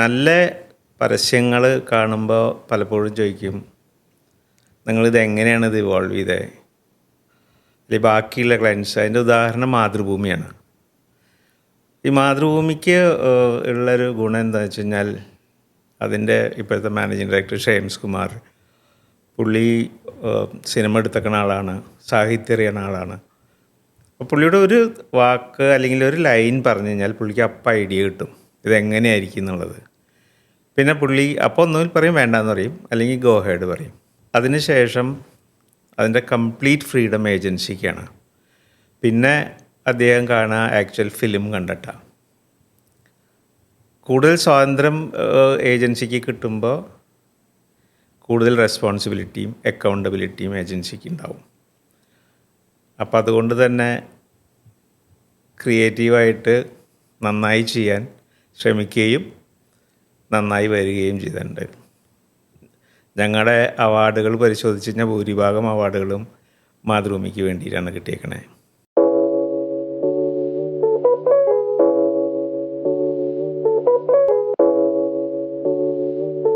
നല്ല പരസ്യങ്ങൾ കാണുമ്പോൾ പലപ്പോഴും ചോദിക്കും നിങ്ങളിത് എങ്ങനെയാണ് ഇത് ഇവോൾവ് ചെയ്തത് അല്ലെങ്കിൽ ബാക്കിയുള്ള ക്ലയൻസ് അതിന്റെ ഉദാഹരണം മാതൃഭൂമിയാണ്. ഈ മാതൃഭൂമിക്ക് ഉള്ളൊരു ഗുണം എന്താണെന്ന് വെച്ച് കഴിഞ്ഞാൽ അതിന്റെ ഇപ്പോഴത്തെ മാനേജിങ് ഡയറക്ടർ ഷെയിംസ് കുമാർ പുള്ളി സിനിമ എടുത്തക്കണ ആളാണ് സാഹിത്യം അറിയണ ആളാണ്. അപ്പോൾ പുള്ളിയുടെ ഒരു വാക്ക് അല്ലെങ്കിൽ ഒരു ലൈൻ പറഞ്ഞു കഴിഞ്ഞാൽ പുള്ളിക്ക് അപ്പം ഐഡിയ കിട്ടും. ഇതെങ്ങനെയായിരിക്കും എന്നുള്ളത്. പിന്നെ പുള്ളി അപ്പോൾ ഒന്നുകിൽ പറയും വേണ്ടാന്ന് പറയും അല്ലെങ്കിൽ ഗോ ഹെഡ് പറയും. അതിനുശേഷം അതിന്റെ കംപ്ലീറ്റ് ഫ്രീഡം ഏജൻസിക്കാണ് പിന്നെ അദ്ദേഹം കാണുക ആക്ച്വൽ ഫിലിം കണ്ടിട്ടാണ് കൂടുതൽ സ്വാതന്ത്ര്യം ഏജൻസിക്ക് കിട്ടുമ്പോൾ കൂടുതൽ റെസ്പോൺസിബിലിറ്റിയും അക്കൗണ്ടബിലിറ്റിയും ഏജൻസിക്ക് ഉണ്ടാവും. അപ്പോൾ അതുകൊണ്ട് തന്നെ ക്രിയേറ്റീവായിട്ട് നന്നായി ചെയ്യാൻ ശ്രമിക്കുകയും നന്നായി വരികയും ചെയ്തിട്ടുണ്ട്. ഞങ്ങളുടെ അവാർഡുകൾ പരിശോധിച്ച് കഴിഞ്ഞാൽ ഭൂരിഭാഗം അവാർഡുകളും മാതൃഭൂമിക്ക് വേണ്ടിയിട്ടാണ് കിട്ടിയേക്കണേ.